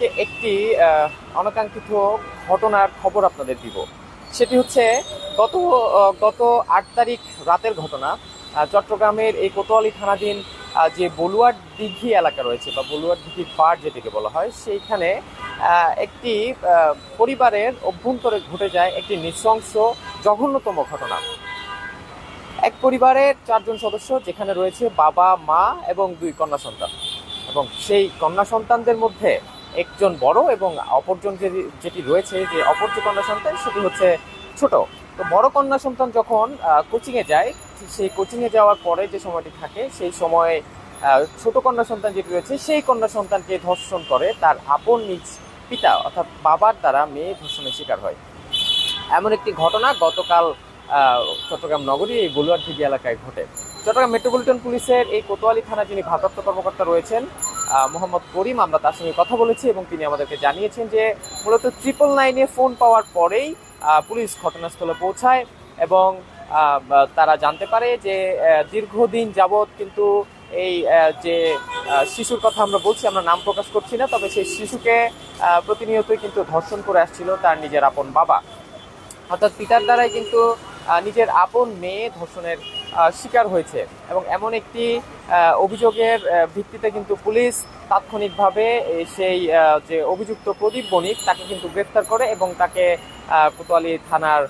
আজকে একটি অনাকাঙ্ক্ষিত ঘটনার খবর আপনাদের দিব। সেটি হচ্ছে গত গত আট তারিখ রাতের ঘটনা। চট্টগ্রামের এই কোতোয়ালি থানাধীন যে বলুয়ার দিঘি এলাকা রয়েছে বা বলুয়ার দিঘি পাড় যেটিকে বলা হয়, সেইখানে একটি পরিবারের অভ্যন্তরে ঘটে যায় একটি নৃশংস, জঘন্যতম ঘটনা। এক পরিবারের চারজন সদস্য যেখানে রয়েছে বাবা, মা এবং দুই কন্যা সন্তান। এবং সেই কন্যা সন্তানদের মধ্যে একজন বড় এবং অপরজন যে- যেটি রয়েছে যে অপর যে কন্যা সন্তান, সেটি হচ্ছে ছোট। তো বড় কন্যা সন্তান যখন কোচিংয়ে যায়, সেই কোচিংয়ে যাওয়ার পরে যে সময়টি থাকে, সেই সময়ে ছোট কন্যা সন্তান যেটি রয়েছে, সেই কন্যা সন্তানকে ধর্ষণ করে তার আপন নিজ পিতা অর্থাৎ বাবার দ্বারা মেয়ে ধর্ষণের শিকার হয়। এমন একটি ঘটনা গতকাল চট্টগ্রাম নগরী এই বলুয়ার দিঘি এলাকায় ঘটে। চট্টগ্রাম মেট্রোপলিটন পুলিশের এই কোতোয়ালি থানা যিনি ভারপ্রাপ্ত কর্মকর্তা রয়েছেন মোহাম্মদ করিম, আমরা তার সঙ্গে কথা বলেছি এবং তিনি আমাদেরকে জানিয়েছেন যে মূলত ট্রিপল নাইনে ফোন পাওয়ার পরেই পুলিশ ঘটনাস্থলে পৌঁছায় এবং তারা জানতে পারে যে দীর্ঘদিন যাবৎ কিন্তু এই যে শিশুর কথা আমরা বলছি, আমরা নাম প্রকাশ করছি না, তবে সেই শিশুকে প্রতিনিয়তই কিন্তু ধর্ষণ করে আসছিল তার নিজের আপন বাবা। অর্থাৎ পিতার দ্বারাই কিন্তু নিজের আপন মেয়ে ধর্ষণের শিকার হয়েছে এবং এমন একটি অভিযোগের ভিত্তিতে কিন্তু পুলিশ তাৎক্ষণিকভাবে সেই যে অভিযুক্ত প্রদীপ বণিক তাকে কিন্তু গ্রেফতার করে এবং তাকে কোতোয়ালি থানার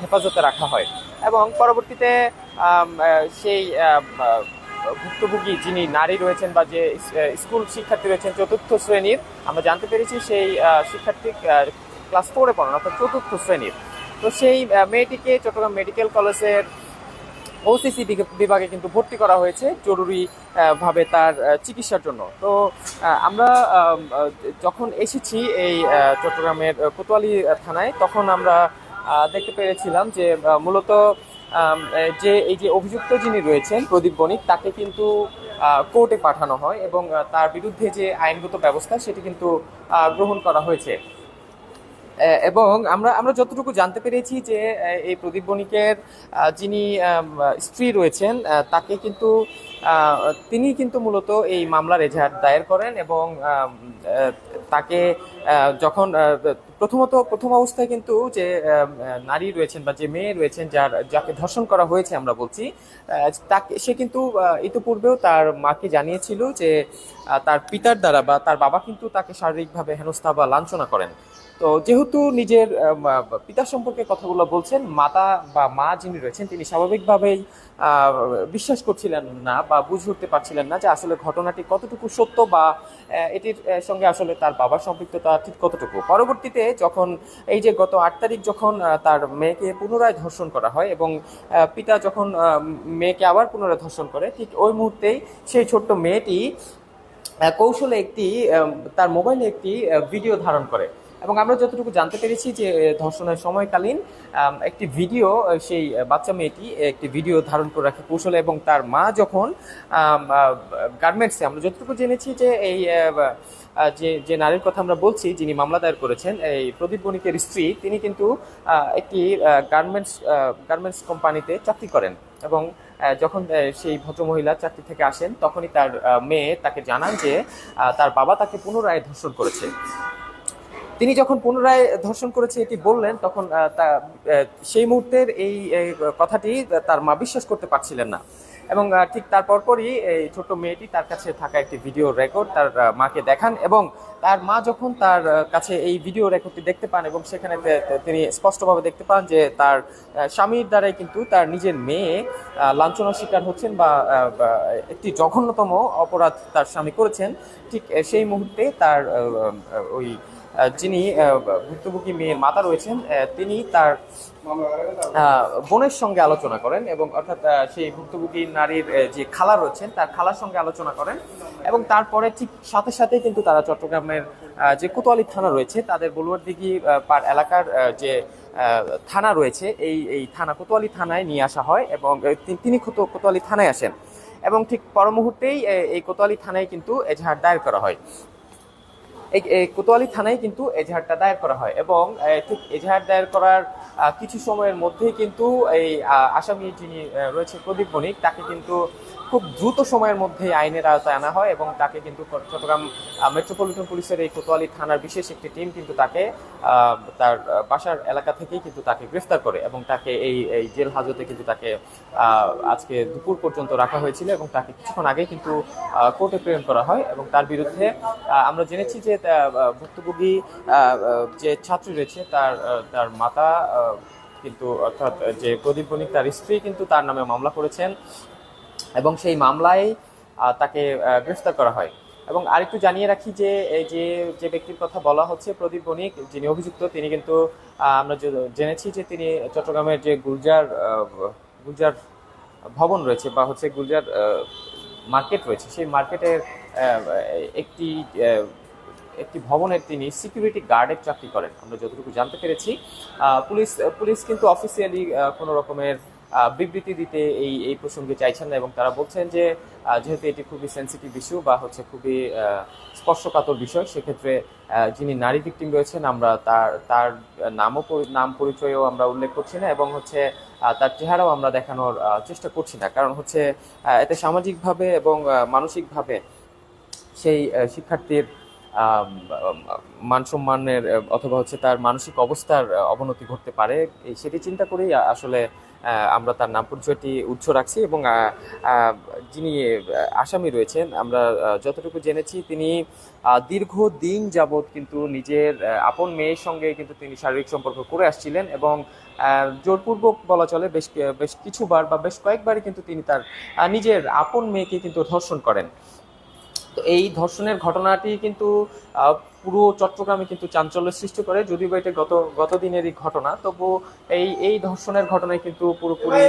হেফাজতে রাখা হয়। এবং পরবর্তীতে সেই ভুক্তভোগী যিনি নারী রয়েছেন বা যে স্কুল শিক্ষার্থী রয়েছেন চতুর্থ শ্রেণির, আমরা জানতে পেরেছি সেই শিক্ষার্থী ক্লাস ফোরে পড়েন অর্থাৎ চতুর্থ শ্রেণির। তো সেই মেয়েটিকে চট্টগ্রাম মেডিকেল কলেজের ওসিসি বিভাগে কিন্তু ভর্তি করা হয়েছে জরুরি ভাবে তার চিকিৎসার জন্য। তো আমরা যখন এসেছি এই চট্টগ্রামের কোতোয়ালি থানায়, তখন আমরা দেখতে পেরেছিলাম যে মূলত যে, এই যে অভিযুক্ত যিনি রয়েছেন, প্রদীপ বণিক, তাকে কিন্তু কোর্টে পাঠানো হয় এবং তার বিরুদ্ধে যে আইনগত ব্যবস্থা, সেটি কিন্তু গ্রহণ করা হয়েছে। এবং আমরা আমরা যতটুকু জানতে পেরেছি যে এই প্রদীপ বণিকের যিনি স্ত্রী রয়েছেন তাকে কিন্তু তিনি কিন্তু মূলত এই মামলার এজাহার দায়ের করেন এবং তাকে যখন প্রথমত, প্রথম অবস্থায় কিন্তু যে নারী রয়েছেন বা যে মেয়ে রয়েছেন যার, যাকে ধর্ষণ করা হয়েছে আমরা বলছি তাকে, সে কিন্তু ইতিপূর্বেও তার মাকে জানিয়েছিল যে তার পিতার দ্বারা বা তার বাবা কিন্তু তাকে শারীরিকভাবে হেনস্থা বা লাঞ্ছনা করেন। তো যেহেতু নিজের পিতা সম্পর্কে কথাগুলো বলছেন, মাতা বা মা যিনি রয়েছেন, তিনি স্বাভাবিকভাবেই বিশ্বাস করছিলেন না বা বুঝে উঠতে পারছিলেন না যে আসলে ঘটনাটি কতটুকু সত্য বা এটির সঙ্গে আসলে তার বাবার সম্পৃক্ততা ঠিক কতটুকু। পরবর্তীতে যখন এই যে গত আট তারিখ যখন তার মেয়েকে পুনরায় ধর্ষণ করা হয় এবং পিতা যখন মেয়েকে আবার পুনরায় ধর্ষণ করে, ঠিক ওই মুহূর্তেই সেই ছোট্ট মেয়েটি কৌশলে একটি তার মোবাইলে একটি ভিডিও ধারণ করে। এবং আমরা যতটুকু জানতে পেরেছি যে ধর্ষণের সময়কালীন একটি ভিডিও সেই বাচ্চা মেয়েটি একটি ভিডিও ধারণ করে রাখে কৌশলে এবং তার মা যখন গার্মেন্টসে আমরা যতটুকু জেনেছি যে, এই যে যে নারীর কথা আমরা বলছি, যিনি মামলা দায়ের করেছেন, এই প্রদীপ বণিকের স্ত্রী, তিনি কিন্তু একটি গার্মেন্টস গার্মেন্টস কোম্পানিতে চাকরি করেন এবং যখন সেই ভদ্রমহিলা চাকরি থেকে আসেন, তখনই তার মেয়ে তাকে জানান যে তার বাবা তাকে পুনরায় ধর্ষণ করেছে। তিনি যখন পুনরায় ধর্ষণ করেছে এটি বললেন, তখন সেই মুহূর্তের এই কথাটি তার মা বিশ্বাস করতে পারছিলেন না। এবং ঠিক তার পরপরই এই ছোট্ট মেয়েটি তার কাছে থাকা একটি ভিডিও রেকর্ড তার মাকে দেখান এবং তার মা যখন তার কাছে এই ভিডিও রেকর্ডটি দেখতে পান এবং সেখানে তিনি স্পষ্টভাবে দেখতে পান যে তার স্বামীর দ্বারাই কিন্তু তার নিজের মেয়ে লাঞ্ছনার শিকার হচ্ছেন বা একটি জঘন্যতম অপরাধ তার স্বামী করেছেন। ঠিক সেই মুহূর্তে তার ওই যিনি ভুক্তভোগী মেয়ের মাতা রয়েছেন তিনি তার বোনের সঙ্গে আলোচনা করেন এবং অর্থাৎ সেই ভুক্তভোগী নারীর যে খালা রয়েছেন, তার খালার সঙ্গে আলোচনা করেন এবং তারপরে ঠিক সাথে সাথে কিন্তু তারা চট্টগ্রামের যে কোতোয়ালি থানা রয়েছে, তাদের বলুয়ার দিঘি পার এলাকার যে থানা রয়েছে, এই এই থানা, কোতোয়ালি থানায় নিয়ে আসা হয় এবং তিনি কোতো- কোতোয়ালি থানায় আসেন এবং ঠিক পর মুহূর্তেই এই কোতোয়ালি থানায় কিন্তু এজাহার দায়ের করা হয়। এই কোতোয়ালি থানায় কিন্তু এজাহারটা দায়ের করা হয় এবং ঠিক এজাহার দায়ের করার কিছু সময়ের মধ্যেই কিন্তু এই আসামি যিনি রয়েছে প্রদীপ বণিক, তাকে কিন্তু খুব দ্রুত সময়ের মধ্যে আইনের আওতায় আনা হয় এবং তাকে কিন্তু চট্টগ্রাম মেট্রোপলিটন পুলিশের এই কোতোয়ালি থানার বিশেষ একটি টিম কিন্তু তাকে তার বাসার এলাকা থেকেই কিন্তু তাকে গ্রেফতার করে এবং তাকে এই এই জেল হাজতে কিন্তু তাকে আজকে দুপুর পর্যন্ত রাখা হয়েছিল এবং তাকে কিছুক্ষণ আগে কিন্তু কোর্টে প্রেরণ করা হয় এবং তার বিরুদ্ধে আমরা জেনেছি যে ভুক্তভোগী যে ছাত্রী রয়েছে তার তার মাতা কিন্তু অর্থাৎ যে প্রদীপ বণিক তার স্ত্রী কিন্তু তার নামে মামলা করেছেন। এবং সেই মামলায় তাকে গ্রেফতার করা হয়। এবং আরেকটু জানিয়ে রাখি যে, এই যে যে ব্যক্তির কথা বলা হচ্ছে, প্রদীপ বণিক, যিনি অভিযুক্ত, তিনি কিন্তু আমরা জেনেছি যে তিনি চট্টগ্রামের যে গুলজার গুলজার ভবন রয়েছে বা হচ্ছে গুলজার মার্কেট রয়েছে, সেই মার্কেটের একটি একটি ভবনের তিনি সিকিউরিটি গার্ডের চাকরি করেন। আমরা যতটুকু জানতে পেরেছি পুলিশ পুলিশ কিন্তু অফিসিয়ালি কোনো রকমের বিবৃতি দিতে এই এই প্রসঙ্গে চাইছেন না এবং তারা বলছেন যে যেহেতু এটি খুবই সেন্সিটিভ ইস্যু বা হচ্ছে খুবই স্পর্শকাতর বিষয়, সেক্ষেত্রে যিনি নারী ভিকটিম রয়েছেন, আমরা তার তার নামও নাম পরিচয়ও আমরা উল্লেখ করছি না এবং হচ্ছে তার চেহারাও আমরা দেখানোর চেষ্টা করছি না। কারণ হচ্ছে এতে সামাজিকভাবে এবং মানসিকভাবে সেই শিক্ষার্থীর আম, আম, মান সম্মানের অথবা হচ্ছে তার মানসিক অবস্থার অবনতি ঘটতে পারে সেটি চিন্তা করেই আসলে আমরা তার নাম পরিচয়টি উচ্চ রাখছি এবং যিনি আসামি রয়েছেন আমরা যতটুকু জেনেছি তিনি দীর্ঘ দিন যাবৎ কিন্তু নিজের আপন মেয়ের সঙ্গে কিন্তু তিনি শারীরিক সম্পর্ক করে আসছিলেন এবং জোরপূর্বক বলা চলে বেশ বেশ কিছুবার বা বেশ কয়েকবারই কিন্তু তিনি তার নিজের আপন মেয়েকে কিন্তু ধর্ষণ করেন। তো এই ধর্ষণের ঘটনাটি কিন্তু পুরো চট্টগ্রামে কিন্তু চাঞ্চল্য সৃষ্টি করে যদিও বা এটা গত গত দিনেরই ঘটনা তবু এই এই ধর্ষণের ঘটনায় কিন্তু পুরোপুরি?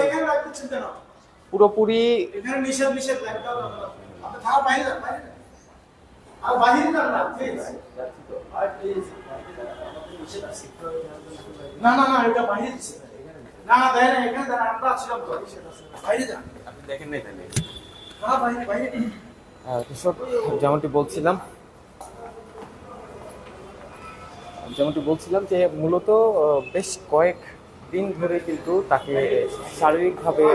পুরোপুরি না, না না না এটা বাইরে না না দেয় না এখানে আমরা ছিলাম তো বাইরে যান। আপনি দেখেন নাই তাহলে। বাইরে বাইরে। কৃষক যেমনটি বলছিলাম যেমনটি বলছিলাম যে মূলত বেশ কয়েক দিন ধরে কিন্তু তাকে শারীরিকভাবে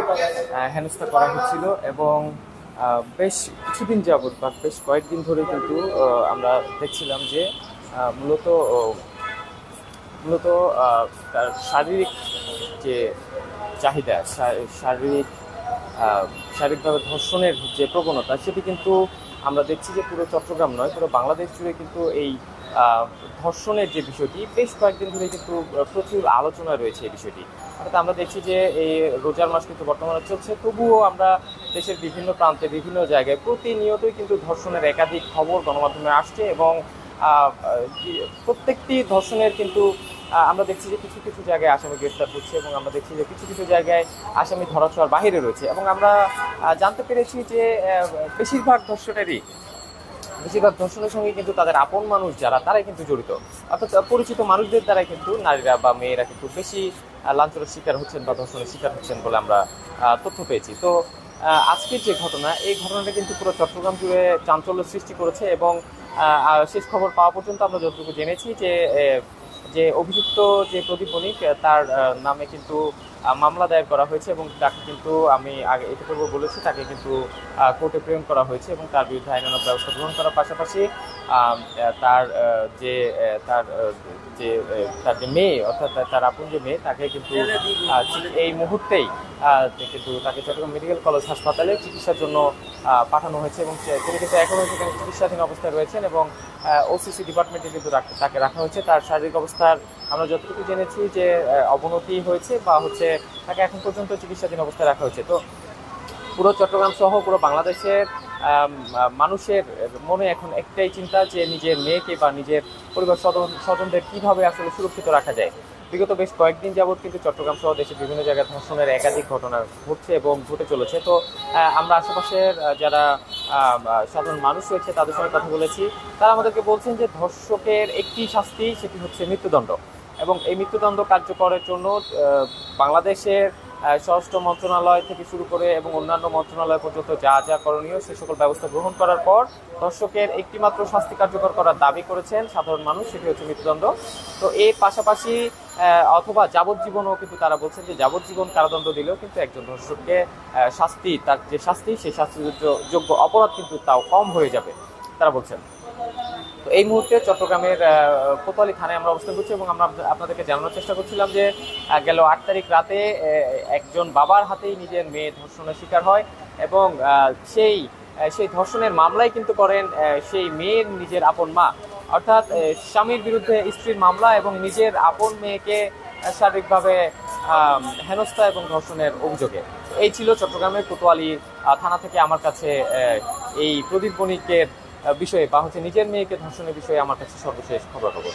হেনস্থা করা হচ্ছিল এবং বেশ কিছুদিন যাবৎ বা বেশ কয়েকদিন ধরে কিন্তু আমরা দেখছিলাম যে মূলত মূলত তার শারীরিক যে চাহিদা শারীরিক শারীরিকভাবে ধর্ষণের যে প্রবণতা সেটি কিন্তু আমরা দেখছি যে পুরো চট্টগ্রাম নয়, পুরো বাংলাদেশ জুড়ে কিন্তু এই ধর্ষণের যে বিষয়টি, বেশ কয়েকদিন ধরে কিন্তু প্রচুর আলোচনা রয়েছে এই বিষয়টি। অর্থাৎ আমরা দেখছি যে এই রোজার মাস কিন্তু বর্তমানে চলছে, তবুও আমরা দেশের বিভিন্ন প্রান্তে, বিভিন্ন জায়গায় প্রতিনিয়তই কিন্তু ধর্ষণের একাধিক খবর গণমাধ্যমে আসছে এবং প্রত্যেকটি ধর্ষণের কিন্তু আমরা দেখছি যে কিছু কিছু জায়গায় আসামি গ্রেফতার হচ্ছে এবং আমরা দেখছি যে কিছু কিছু জায়গায় আসামি ধরাছোঁয়ার বাহিরে রয়েছে এবং আমরা জানতে পেরেছি যে বেশিরভাগ ধর্ষণেরই, বেশিরভাগ ধর্ষণের সঙ্গে কিন্তু তাদের আপন মানুষ যারা, তারাই কিন্তু জড়িত। অর্থাৎ পরিচিত মানুষদের দ্বারাই কিন্তু নারীরা বা মেয়েরা কিন্তু বেশি লাঞ্ছনার শিকার হচ্ছেন বা ধর্ষণের শিকার হচ্ছেন বলে আমরা তথ্য পেয়েছি। তো আজকের যে ঘটনা, এই ঘটনাটা কিন্তু পুরো চট্টগ্রাম জুড়ে চাঞ্চল্য সৃষ্টি করেছে এবং শেষ খবর পাওয়া পর্যন্ত আমরা যতটুকু জেনেছি যে যে অভিযুক্ত যে প্রদীপ বণিক তার নামে কিন্তু মামলা দায়ের করা হয়েছে এবং তাকে কিন্তু আমি আগে এটা বলেছি, তাকে কিন্তু কোর্টে প্রেরণ করা হয়েছে এবং তার বিরুদ্ধে আইনানুগ ব্যবস্থা গ্রহণ করার পাশাপাশি তার যে তার যে তার যে মেয়ে, অর্থাৎ তার- আপন যে মেয়ে, তাকে কিন্তু এই মুহূর্তেই কিন্তু তাকে চট্টগ্রাম মেডিকেল কলেজ হাসপাতালে চিকিৎসার জন্য পাঠানো হয়েছে এবং তিনি কিন্তু এখনও সেখানে চিকিৎসাধীন অবস্থায় রয়েছেন এবং ওসিসি ডিপার্টমেন্টে কিন্তু তাকে রাখা হয়েছে। তার শারীরিক অবস্থার আমরা যতটুকু জেনেছি যে অবনতি হয়েছে বা হচ্ছে তাকে এখন পর্যন্ত চিকিৎসাধীন অবস্থায় রাখা হয়েছে। তো পুরো চট্টগ্রাম সহ পুরো বাংলাদেশের মানুষের মনে এখন একটাই চিন্তা যে নিজের মেয়েকে বা নিজের পরিবার স্বজন স্বজনদের কীভাবে আসলে সুরক্ষিত রাখা যায়। বিগত বেশ কয়েকদিন যাবৎ কিন্তু চট্টগ্রাম সহ দেশের বিভিন্ন জায়গায় ধর্ষণের একাধিক ঘটনা ঘটছে এবং ঘটে চলেছে। তো আমরা আশেপাশের যারা সাধারণ মানুষ রয়েছে তাদের সঙ্গে কথা বলেছি। তারা আমাদেরকে বলছেন যে ধর্ষকের একটি শাস্তি সেটি হচ্ছে মৃত্যুদণ্ড। এবং এই মৃত্যুদণ্ড কার্যকরের জন্য বাংলাদেশের স্বরাষ্ট্র মন্ত্রণালয় থেকে শুরু করে এবং অন্যান্য মন্ত্রণালয় পর্যন্ত যা যা করণীয় সে সকল ব্যবস্থা গ্রহণ করার পর ধর্ষকের একটিমাত্র শাস্তি কার্যকর করার দাবি করেছেন সাধারণ মানুষ, সেটি হচ্ছে মৃত্যুদণ্ড। তো এর পাশাপাশি অথবা যাবজ্জীবনও কিন্তু তারা বলছেন যে যাবজ্জীবন কারাদণ্ড দিলেও কিন্তু একজন ধর্ষককে শাস্তি, তার যে শাস্তি, সেই শাস্তির যোগ্য অপরাধ কিন্তু তাও কম হয়ে যাবে। তারা বলছেন। এই মুহূর্তে চট্টগ্রামের কোতোয়ালি থানায় আমরা অবস্থান করছি এবং আমরা আপনাদেরকে জানানোর চেষ্টা করছিলাম যে গেল আট তারিখ রাতে একজন বাবার হাতেই নিজের মেয়ে ধর্ষণের শিকার হয় এবং সেই সেই ধর্ষণের মামলাই কিন্তু করেন সেই মেয়ের নিজের আপন মা। অর্থাৎ স্বামীর বিরুদ্ধে স্ত্রীর মামলা এবং নিজের আপন মেয়েকে শারীরিকভাবে হেনস্থা এবং ধর্ষণের অভিযোগে। এই ছিল চট্টগ্রামের কোতোয়ালি থানা থেকে আমার কাছে এই প্রদীপ বণিকের বিষয়ে বা হচ্ছে নিজের মেয়েকে ধর্ষণের বিষয়ে আমার কাছে সর্বশেষ খবর খবর